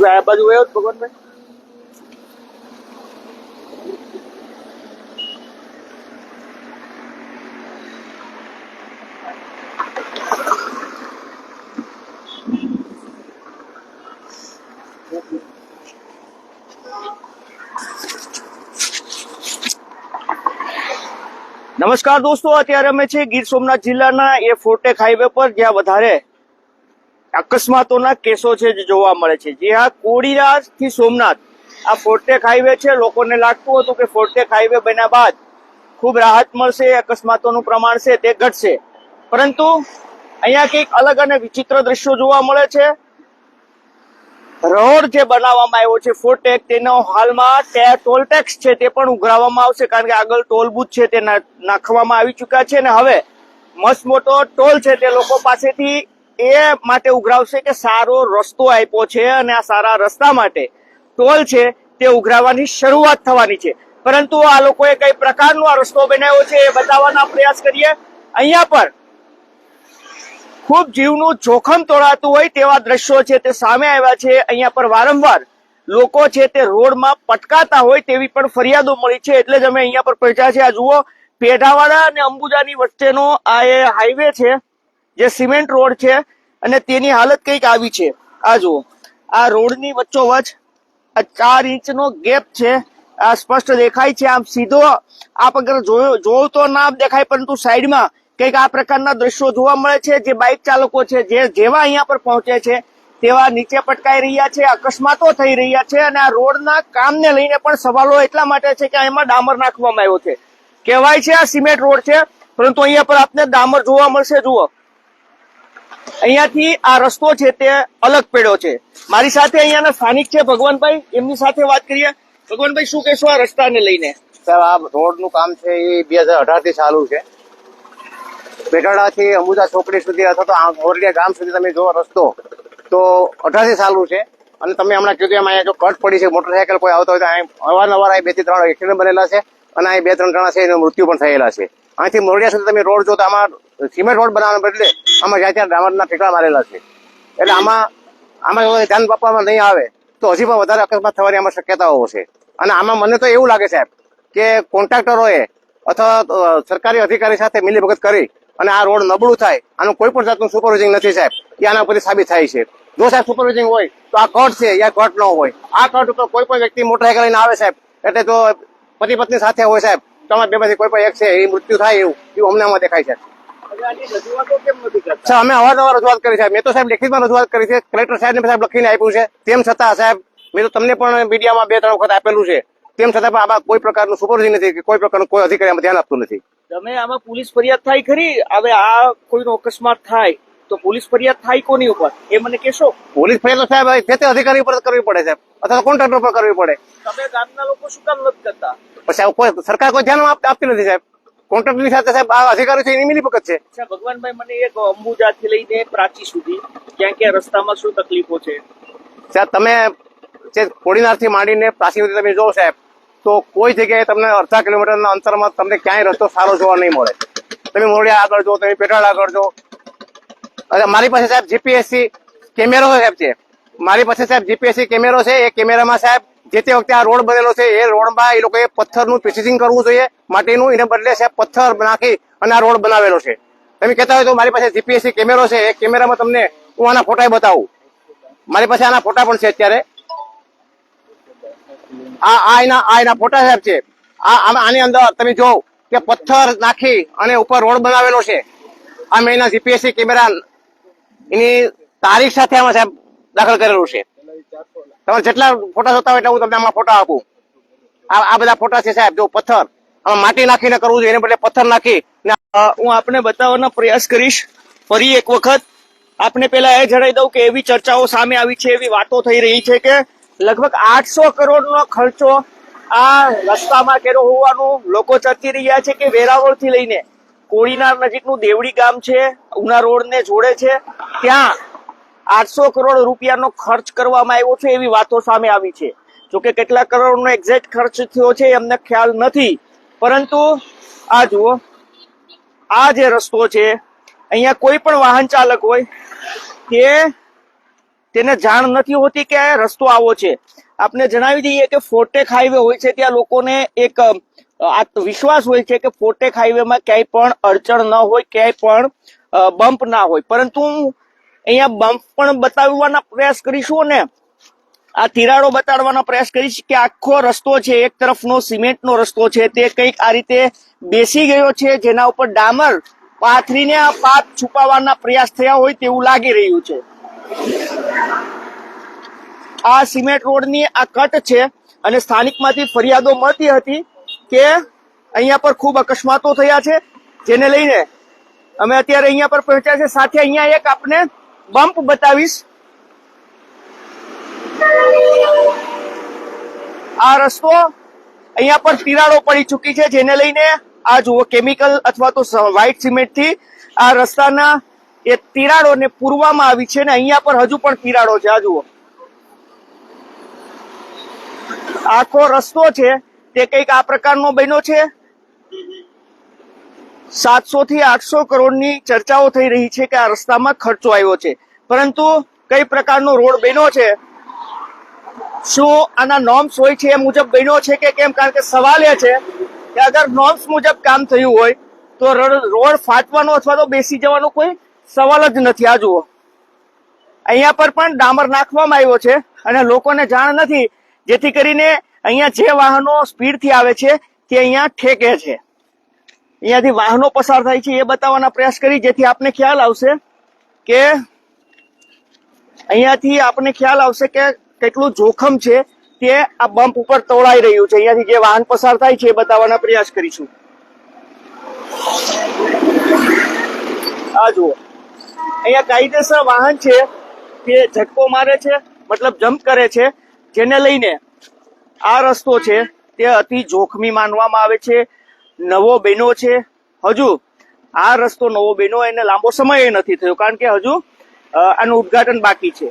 આ બાજુ આવ્યો ભગવાનભાઈ નમસ્કાર દોસ્તો અત્યારે અમે છે ગીર સોમનાથ જિલ્લાના એ ફોર્ટેક હાઈવે પર, જ્યાં વધારે અકસ્માતોના કેસો છે જે જોવા મળે છે. જે આ કોડીરા થી સોમનાથ, આ ફોર્ટેક હાઈવે છે, લોકોને લાગતું હતું કે ફોર્ટેક હાઈવે બન્યા બાદ ખૂબ રાહત મળશે, અકસ્માતોનું પ્રમાણ છે, તે ઘટશે. પરંતુ અહીંયા કંઈક અલગ અને વિચિત્ર દ્રશ્યો જોવા મળે છે. રોડ જે બનાવવામાં આવ્યો છે, ફોર્ટેક, તેનો હાલમાં ટોલ ટેક્સ છે, તે પણ ઉઘરાવવામાં આવશે, કારણ કે આગળ ટોલ બુથ છે, તે નાખવામાં આવી ચુક્યા છે. અને હવે મસ્ત મોટો ટોલ છે, તે લોકો પાસેથી એ માટે ઉઘરાવશે કે સારો રસ્તો આપ્યો છે અને આ સારા રસ્તા માટે ટોલ છે તે ઉઘરાવવાની શરૂઆત થવાની છે. પરંતુ આ લોકોએ કઈ પ્રકારનો આ રસ્તો બનાવ્યો છે એ બતાવવાના પ્રયાસ કરીએ. અહીંયા પર ખૂબ જીવનું જોખમ તોડાતું હોય તેવા દ્રશ્યો છે તે સામે આવ્યા છે. અહીંયા પર વારંવાર લોકો છે તે રોડમાં પટકાતા હોય તેવી પણ ફરિયાદો મળી છે. એટલે જ અમે અહીંયા પર પહોંચ્યા છે. આ જુઓ, પેઢાવાડા અને અંબુજાની વચ્ચેનો આ એ હાઈવે છે. જે સિમેન્ટ રોડ છે અને તેની હાલત કંઈક આવી છે. આ જુઓ. આ રોડની વચ્ચોવચ આ ચાર ઇંચનો ગેપ છે. આ સ્પષ્ટ દેખાય છે. આમ સીધો આપ અગર જોયો તો ના દેખાય, પરંતુ સાઈડમાં કંઈક આ પ્રકારના દ્રશ્યો જોવા મળે છે જે બાઇક ચાલકો છે, જે જેવા અહીંયા પર પહોંચે છે, તેવા નીચે પટકાઈ રહ્યા છે, અકસ્માતો થઈ રહ્યા છે અને આ રોડના કામને લઈને પણ સવાલો એટલા માટે છે કે એમાં ડામર નાખવામાં આવ્યો છે. કહેવાય છે આ સિમેન્ટ રોડ છે, પરંતુ અહીંયા પર આપને ડામર જોવા મળશે. જુઓ. અહીંયાથી આ રસ્તો છે તે અલગ પડ્યો છે. મારી સાથે અહીંયાના સ્થાનિક છે ભગવાનભાઈ. એમની સાથે વાત કરીએ. ભગવાનભાઈ, શું કહેશો આ રસ્તાને લઈને? સાહેબ, આ રોડનું કામ છે એ બે હજાર અઢારથી ચાલુ છે. બેટાડા થી અંબુજા ચોકડી સુધી અથવા તો આ મોરલિયા ગામ સુધી તમે જો રસ્તો, તો અઢારથી ચાલુ છે. અને તમે હમણાં કીધું એમ અહીંયા જો કટ પડી છે, મોટરસાયકલ કોઈ આવતો હોય તો અહીં અવારનવાર અહીં બેથી ત્રણ એક્સિડન્ટ બનેલા છે અને અહીં બે ત્રણ જણા છે, એનું મૃત્યુ પણ થયેલા છે. અહીંથી મોરડિયા સુધી તમે રોડ જો તો આમાં સિમેન્ટ રોડ બનાવવાના બદલે આમાં જ્યાં ત્યાં ડામરના ઠેકડા મારેલા છે. એટલે આમાં આમાં ધ્યાન આપવામાં નહીં આવે, તો હજી પણ વધારે અકસ્માત થવાની આમાં શક્યતાઓ છે. અને આમાં મને તો એવું લાગે સાહેબ, કે કોન્ટ્રાક્ટરોએ અથવા સરકારી અધિકારી સાથે મિલીભગત કરી અને આ રોડ નબળું થાય, આનું કોઈ પણ જાતનું સુપરવિઝિંગ નથી સાહેબ, એ આના પરથી સાબિત થાય છે. જો સાહેબ સુપરવિઝિંગ હોય, તો આ કટ છે, યા કટ ન હોય. આ કટ ઉપર કોઈ પણ વ્યક્તિ મોટરસાયકલ લઈને આવે સાહેબ, એટલે જો પતિ પત્ની સાથે હોય સાહેબ, તો બે બેમાંથી કોઈ પણ એક છે, એ મૃત્યુ થાય એવું એવું અમને દેખાય છે. સાહેબ અમે અવારનવાર રજૂઆત કરી સાહેબ મેં તો સાહેબ લેખિતમાં રજૂઆત કરી છે. કલેક્ટર સાહેબને સાહેબ લખીને આપ્યું છે. તેમ છતાં સાહેબ મેં તો તમને પણ મીડિયામાં બે ત્રણ વખત આપેલું છે. તેમ છતાં પણ આમાં કોઈ પ્રકારનું સુપરવિઝન નથી કે કોઈ પ્રકારનું કોઈ અધિકારી આમાં ધ્યાન આપતું નથી. તમે આમાં પોલીસ ફરિયાદ થાય ખરી? હવે આ કોઈનો અકસ્માત થાય તો પોલીસ ફરિયાદ થાય કોની ઉપર? એ મને કહેશો? પોલીસ ફરિયાદ સાહેબ તે તે અધિકારી ઉપર જ કરવી પડે સાહેબ. અથવા કોન્ટ્રાક્ટર પર કરવી પડે. તમે ગામના લોકો શું કામ નથી કરતા? પછી કોઈ સરકાર કોઈ ધ્યાન આપ- આપતી નથી સાહેબ. કોન્ટ્રાક્ટરની સાથે સાહેબ આ અધિકારી છે એની મિલીભગત છે. અચ્છા ભગવાનભાઈ મને એક અંબુજાથી લઈને પ્રાચી સુધી ક્યાં ક્યાં રસ્તામાં શું તકલીફો છે? સાહેબ તમે જે કોડીનારથી માંડીને પ્રાચી સુધી તમે જોવો સાહેબ તો કોઈ જગ્યાએ તમને અડધા કિલોમીટરના અંતરમાં તમને ક્યાંય રસ્તો સારો જોવા નહીં મળે. તમે મોડિયા આગળ જો તમે પેટ્રોલ આગળ જો. અને મારી પાસે સાહેબ જીપીએસસી કેમેરો સાહેબ છે મારી પાસે સાહેબ જીપીએસસી કેમેરો છે એ કેમેરામાં સાહેબ જે તે વખતે આ રોડ બનેલો છે, એ રોડમાં એ લોકોએ પથ્થરનું પ્રિસિઝિંગ કરવું જોઈએ. માટીનું એને બદલે છે પથ્થર નાખી અને આ રોડ બનાવેલો છે. તમે કહેતા હોય તો મારી પાસે જીપીએસસી કેમેરો છે, એ કેમેરામાં તમને હું આના ફોટા બતાવું. મારી પાસે આના ફોટા પણ છે અત્યારે. આ આ એના આ એના ફોટા સાહેબ છે. આ આની અંદર તમે જો કે પથ્થર નાખી અને ઉપર રોડ બનાવેલો છે. આ મેં એના જીપીએસસી કેમેરા એની તારીખ સાથે આમાં સાહેબ દાખલ કરેલું છે. તમારે જેટલા ફોટા જોતા હોય એટલે હું તમને આમાં ફોટા આપું. આ આ બધા ફોટા છે સાહેબ, જો પથ્થર. આમાં માટી નાખીને કરવું જોઈએ, એને બદલે પથ્થર નાખી. હું આપને બતાવવાનો પ્રયાસ કરીશ. ફરી એક વખત આપને પેલા એ જણાવી દઉં કે એવી ચર્ચાઓ સામે આવી છે, એવી વાતો થઈ રહી છે કે લગભગ આઠસો કરોડનો ખર્ચો આ રસ્તામાં કર્યો હોવાનું લોકો ચર્ચી રહ્યા છે કે વેરાવળથી લઈને કોળીનાર નજીકનું દેવડી ગામ છે, ઉના રોડ ને જોડે છે. ત્યાં આઠસો કરોડ રૂપિયાનો ખર્ચ કરવામાં આવ્યો છે એવી વાતો સામે આવી છે. જોકે કેટલા કરોડનો એક્ઝેક્ટ ખર્ચ થયો છે એમને ખ્યાલ નથી. પરંતુ આ જુઓ, આ જે રસ્તો છે, અહીંયા કોઈ પણ વાહન ચાલક હોય કે તેને જાણ નથી હોતી કે રસ્તો આવો છે. આપને જણાવી દઈએ કે ફોર્ટેક હાઈવે હોય છે, ત્યાં લોકોને એક વિશ્વાસ હોય છે કે ફોર્ટેક હાઈવેમાં ક્યાંય પણ અડચણ ન હોય, ક્યાંય પણ બમ્પ ના હોય. પરંતુ અહીંયા બમ્પ પણ બતાવવાના પ્રયાસ કરીશું અને આ તિરાડો બતાડવાનો પ્રયાસ કરીશ કે આખો રસ્તો છે, એક તરફનો સિમેન્ટનો રસ્તો છે, તે કંઈક આ રીતે બેસી ગયો છે, જેના ઉપર ડામર પાથરીને આ પાત છુપાવવાના પ્રયાસ થયા હોય તેવું લાગી રહ્યું છે. આ સિમેન્ટ રોડની આ કટ છે અને સ્થાનિકમાંથી ફરિયાદો મળતી હતી કે અહીંયા પર ખૂબ અકસ્માતો થયા છે, જેને લઈને અમે અત્યારે અહીંયા પર પહોંચ્યા છે સાથે અહીંયા એક આપને બમ્પ બતાવીશ. આ રસ્તો અહીંયા પર તિરાડો પડી ચૂકી છે, જેને લઈને આ જુઓ, કેમિકલ અથવા તો વ્હાઇટ સિમેન્ટથી આ રસ્તાના એ તિરાડોને પૂરવામાં આવી છે ને અહીંયા પર હજુ પણ તિરાડો છે, આ જુઓ. આખો રસ્તો છે, તે કંઈક આ પ્રકારનો બન્યો છે. સાતસો થી આઠસો કરોડની ચર્ચાઓ થઈ રહી છે કે આ રસ્તામાં ખર્ચો આવ્યો છે. પરંતુ કઈ પ્રકારનો રોડ બન્યો છે? શું આના નોર્મ્સ હોય છે એ મુજબ બન્યો છે કે કેમ? કારણ કે સવાલ એ છે કે અગર નોર્મ્સ મુજબ કામ થયું હોય, તો રોડ ફાટવાનો અથવા તો બેસી જવાનો કોઈ સવાલ જ નથી. આ જુઓ. અહીંયા પર પણ ડામર નાખવામાં આવ્યો છે અને લોકોને જાણ નથી. જેથી કરીને અહીંયા જે વાહનો સ્પીડથી આવે છે તે અહીંયા ઠેકે છે. અહીંયાથી વાહનો પસાર થાય છે એ બતાવવાના પ્રયાસ કરી, જેથી આપને ખ્યાલ આવશે કે અહીંયાથી આપને ખ્યાલ આવશે કે કેટલું જોખમ છે તે આ બમ્પ ઉપર તોડાઈ રહ્યું છે. અહીંયાથી જે વાહન પસાર થાય છે એ બતાવવાના પ્રયાસ કરીશું. આ જુઓ. અહીંયા કાયદેસર વાહન છે, તે ઝટકો મારે છે, મતલબ જમ્પ કરે છે, જેને લઈને આ રસ્તો છે તે અતિ જોખમી માનવામાં આવે છે. નવો બન્યો છે. હજુ આ રસ્તો નવો બન્યો એને લાંબો સમય નથી થયો, કારણ કે હજુ આનું ઉદ્ઘાટન બાકી છે.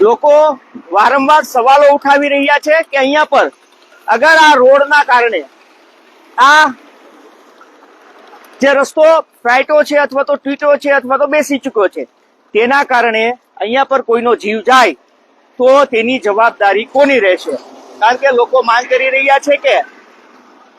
લોકો વારંવાર સવાલો ઉઠાવી રહ્યા છે કે અહીંયા પર અગર આ રોડના કારણે આ જે રસ્તો ફ્લાઇટો છે અથવા તો ટ્વીટો છે અથવા તો બેસી ચૂક્યો છે, તેના કારણે અહીંયા પર કોઈનો જીવ જાય તો તેની જવાબદારી કોની રહેશે? કારણ કે લોકો માંગ કરી રહ્યા છે કે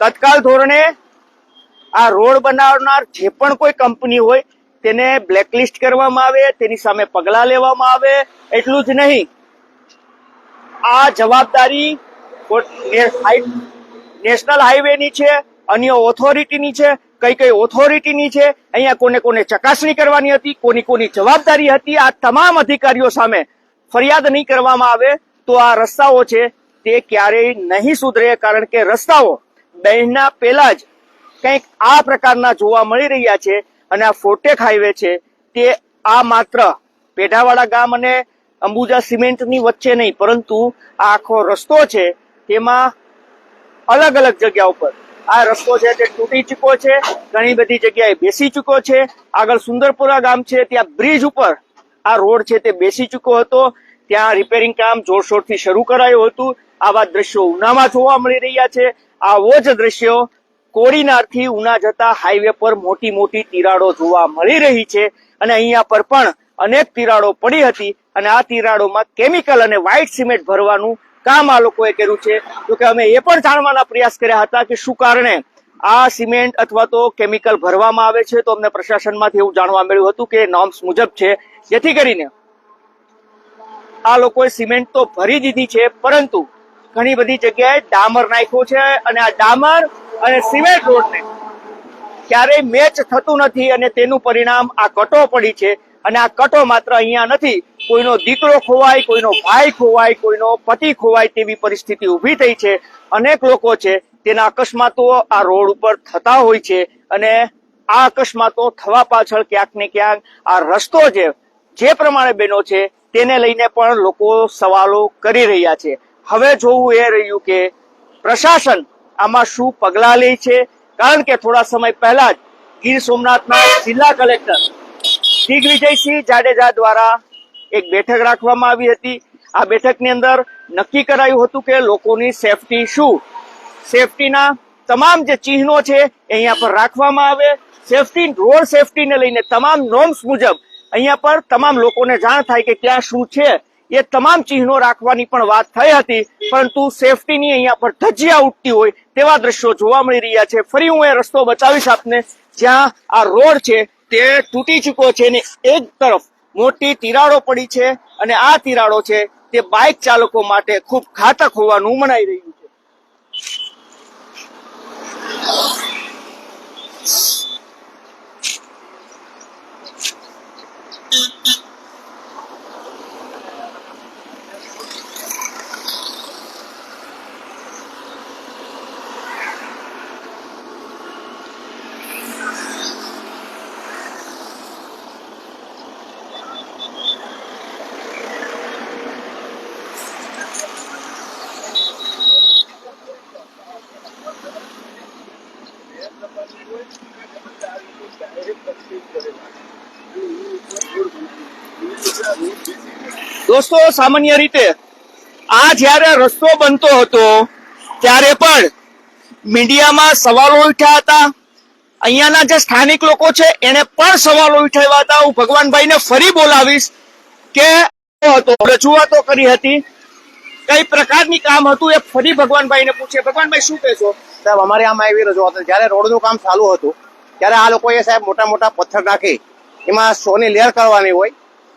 તત્કાલ ધોરણે આ રોડ બનાવનાર જે પણ કોઈ કંપની હોય, તેને બ્લેકલિસ્ટ કરવામાં આવે, તેની સામે પગલાં લેવામાં આવે, એટલું જ નહીં. આ જવાબદારી નેશનલ હાઈવેની છે, અન્ય ઓથોરિટીની છે કઈ કઈ ઓથોરિટીની છે, અહીંયા કોને કોને ચકાસણી કરવાની હતી, કોની કોની જવાબદારી હતી, આ તમામ અધિકારીઓ સામે ફરિયાદ નહીં કરવામાં આવે તો આ રસ્તાઓ છે તે ક્યારેય નહીં સુધરે કારણ કે રસ્તાઓ બહેના પહેલા જ કંઈક આ પ્રકારના જોવા મળી રહ્યા છે અને આ ફોટેક હાઈવે છે તે આ માત્ર પેઢાવાડા ગામ અને અંબુજા સિમેન્ટની વચ્ચે નહીં, પરંતુ આ આખો રસ્તો છે તેમાં અલગ અલગ જગ્યા ઉપર. આ રસ્તો છે તે તૂટી ચૂક્યો છે, ઘણી બધી જગ્યાએ બેસી ચૂક્યો છે. આગળ સુંદરપુરા ગામ છે, ત્યાં બ્રિજ ઉપર આ રોડ છે તે બેસી ચૂક્યો હતો. ત્યાં રિપેરિંગ કામ જોરશોરથી શરૂ કરાયું હતું. આવા દ્રશ્યો ઉનામાં જોવા મળી રહ્યા છે. આવો જ દ્રશ્યો કોડીનારથી ઉના જતા હાઈવે પર મોટી મોટી તિરાડો જોવા મળી રહી છે. અને અહીંયા પર પણ અનેક તિરાડો પડી હતી. અને આ તિરાડોમાં કેમિકલ અને વ્હાઇટ સિમેન્ટ ભરવાનું કામ આ લોકોએ કર્યું છે. જોકે અમે એ પણ જાણવાના પ્રયાસ કર્યા હતા કે શું કારણે આ સિમેન્ટ અથવા તો કેમિકલ ભરવામાં આવે છે તો અમને પ્રશાસનમાંથી એવું જાણવા મળ્યું હતું કે નોર્મ્સ મુજબ છે. જેથી કરીને આ લોકોએ સિમેન્ટ તો ભરી દીધી છે, પરંતુ ઘણી બધી જગ્યાએ ડામર નાખ્યો છે અને આ ડામર અને સિમેન્ટ રોડને ક્યારેય મેચ થતું નથી અને તેનું પરિણામ આ કટો પડી છે અને આ કટો માત્ર અહીંયા નથી, કોઈનો દીકરો ખોવાય, કોઈનો ભાઈ ખોવાય, કોઈનો પતિ ખોવાય તેવી પરિસ્થિતિ ઊભી થઈ છે. અનેક લોકો છે તેના અકસ્માતો આ રોડ ઉપર થતા હોય છે અને આ અકસ્માતો થવા પાછળ ક્યાંક ને ક્યાંક આ રસ્તો છે જે પ્રમાણે બન્યો છે તેને લઈને પણ લોકો સવાલો કરી રહ્યા છે. હવે જોવું એ રહ્યું કે પ્રશાસન આમાં શું પગલાં લે છે? કારણ કે થોડા સમય પહેલા જ ગીર સોમનાથના જિલ્લા કલેક્ટર દિગ્વિજયસિંહ જાડેજા દ્વારા એક બેઠક રાખવામાં આવી હતી. આ બેઠકની અંદર નક્કી કરાયું હતું કે લોકોની સેફટી શું? સેફટીના તમામ જે ચિહ્નો છે અહીંયા પર રાખવામાં આવે. સેફટી રોડ સેફટીને લઈને તમામ નોર્મ્સ મુજબ અહીંયા પર તમામ લોકોને જાણ થાય કે ક્યાં શું છે, એ તમામ ચિહ્નો રાખવાની પણ વાત થઈ હતી. પરંતુ સેફટીની અહીંયા પર ધજિયા ઉઠતી હોય તેવા દ્રશ્યો જોવા મળી રહ્યા છે. ફરી હું એ રસ્તો બતાવીશ આપને. જ્યાં આ રોડ છે તે તૂટી ચૂક્યો છે અને એક તરફ મોટી તિરાડો પડી છે અને આ તિરાડો છે તે બાઇક ચાલકો માટે ખૂબ ઘાતક હોવાનું મનાઈ રહ્યું છે દોસ્તો, સામાન્ય રીતે આ જ્યારે રસ્તો બનતો હતો, ત્યારે પણ મીડિયામાં સવાલો ઉઠ્યા હતા. અહીંયાના જે સ્થાનિક લોકો છે, એને પણ સવાલો ઉઠાવ્યા હતા. હું ભગવાનભાઈને ફરી બોલાવીશ કે હતો રજૂઆતો કરી હતી. કઈ પ્રકારની કામ હતું એ ફરી ભગવાનભાઈને પૂછે ભગવાનભાઈ, શું કહેશો? સાહેબ, અમારે આમાં એવી રજૂઆત જ્યારે રોડનું કામ ચાલુ હતું, ત્યારે આ લોકોએ સાહેબ મોટા મોટા પથ્થર નાખી. એમાં સોની લેર કરવાની હોય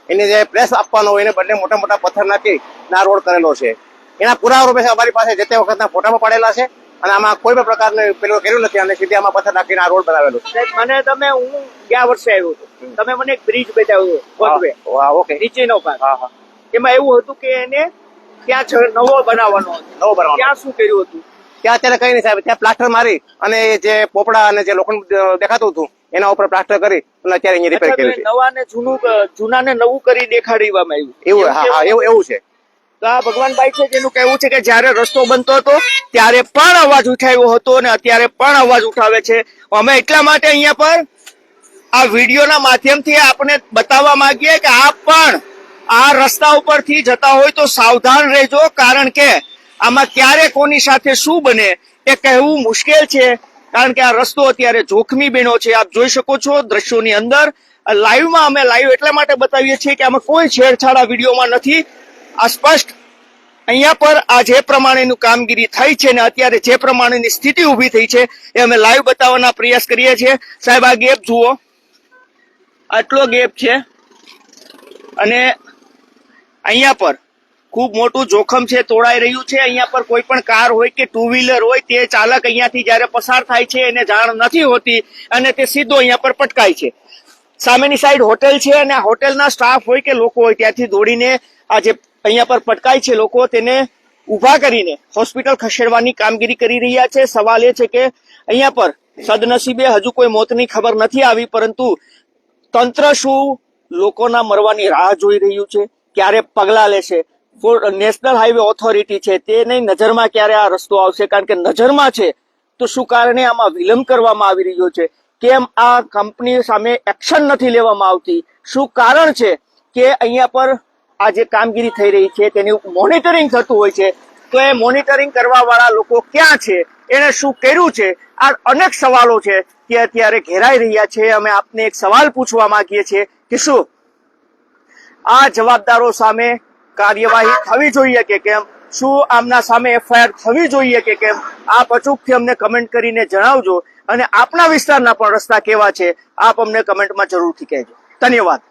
એને જે પ્રેસ આપવાનો હોય એને બદલે મોટા મોટા પથ્થર નાખી આ રોડ કરેલો છે. એના પુરાવા રૂપે અમારી પાસે જે તે વખતના ફોટામાં પડેલા છે અને આમાં કોઈ પણ પ્રકારનું પેલું કર્યું નથી અને સીધી આમાં પથ્થર નાખીને આ રોડ બનાવેલો મને તમે હું ગયા વર્ષે આવ્યો હતો. તમે મને એક બ્રિજ બતાવ્યો ઓકે નીચેનો ભાગ. હા હા. એમાં એવું હતું કે એને ત્યાં નવો બનાવવાનો હતો. નવો બનાવવાનો. ત્યાં શું કર્યું હતું? ત્યાં અત્યારે કઈ નહીં સાહેબ ત્યાં પ્લાસ્ટર મારી અને જે પોપડા અને જે લોખંડ દેખાતું હતું એના ઉપર પ્લાસ્ટર કરી અને અત્યારે અહીંયા રિપેર કર્યું છે. નવા ને જૂનું જૂના ને નવું કરી દેખાડવામાં આવ્યું. એવું હા હા એવું એવું છે. તો આ ભગવાનભાઈ છે જેનું કહેવું છે કે જ્યારે રસ્તો બનતો હતો ત્યારે પણ અવાજ ઉઠાવ્યો હતો અને અત્યારે પણ અવાજ ઉઠાવે છે. અમે એટલા માટે અહીંયા પર આ વિડીયોના માધ્યમથી આપણે બતાવવા માંગીએ કે આપ પણ આ રસ્તા ઉપરથી જતા હોય તો સાવધાન રહેજો કારણ કે આમાં ક્યારે કોની સાથે શું બને એ કહેવું મુશ્કેલ છે. કારણ કે આ રસ્તો અત્યારે જોખમી બન્યો છે. આપ જોઈ શકો છો દ્રશ્યોની અંદર. લાઈવમાં અમે લાઈવ એટલા માટે બતાવીએ છીએ કે આમાં કોઈ છેડછાડ આ વિડીયોમાં નથી. આ સ્પષ્ટ અહીંયા પર આ જે પ્રમાણેનું કામગીરી થઈ છે ને અત્યારે જે પ્રમાણેની સ્થિતિ ઊભી થઈ છે એ અમે લાઈવ બતાવવાના પ્રયાસ કરીએ છીએ. સાહેબ, આ ગેપ જુઓ. આટલો ગેપ છે. અને અહીંયા પર ખૂબ મોટું જોખમ છે તોડાઈ રહ્યું છે. અહીંયા પર કોઈ પણ કાર હોય કે ટુ વ્હીલર હોય, તે ચાલક અહીંયાથી જ્યારે પસાર થાય છે, એને જાણ નથી હોતી અને તે સીધો અહીંયા પર પટકાય છે. સામેની સાઈડ હોટેલ છે અને હોટેલના સ્ટાફ હોય કે લોકો હોય, ત્યાંથી દોડીને આ જે અહીંયા પર પટકાય છે, લોકો તેને ઊભા કરીને હોસ્પિટલ ખસેડવાની કામગીરી કરી રહ્યા છે. સવાલ એ છે કે અહીંયા પર સદનસીબે હજુ કોઈ મોતની ખબર નથી આવી, પરંતુ તંત્ર શું લોકોના મરવાની રાહ જોઈ રહ્યું છે? ક્યારે પગલાં લેશે? નેશનલ હાઈવે ઓથોરિટી છે તેની નજરમાં ક્યારે આ રસ્તો આવશે? કારણ કે નજરમાં છે, તો શું કારણે આમાં વિલંબ કરવામાં આવી રહ્યો છે? કેમ આ કંપની સામે એક્શન નથી લેવામાં આવતી? શું કારણ છે કે અહીંયા પર આ જે કામગીરી થઈ રહી છે, તેની મોનિટરિંગ થતું હોય છે? તો એ મોનિટરિંગ કરવા વાળા લોકો ક્યાં છે? એને શું કર્યું છે? આ અનેક સવાલો છે તે અત્યારે ઘેરાઈ રહ્યા છે. અમે આપને એક સવાલ પૂછવા માંગીએ છીએ કે શું? આ જવાબદારો સામે કાર્યવાહી થવી જોઈએ કે કેમ? શું આમના સામે એફઆઈઆર થવી જોઈએ કે કેમ? આપ અચૂકથી અમને કમેન્ટ કરીને જણાવજો અને આપણા વિસ્તારના પણ રસ્તા કેવા છે આપ અમને કમેન્ટમાં જરૂરથી કહેજો. ધન્યવાદ.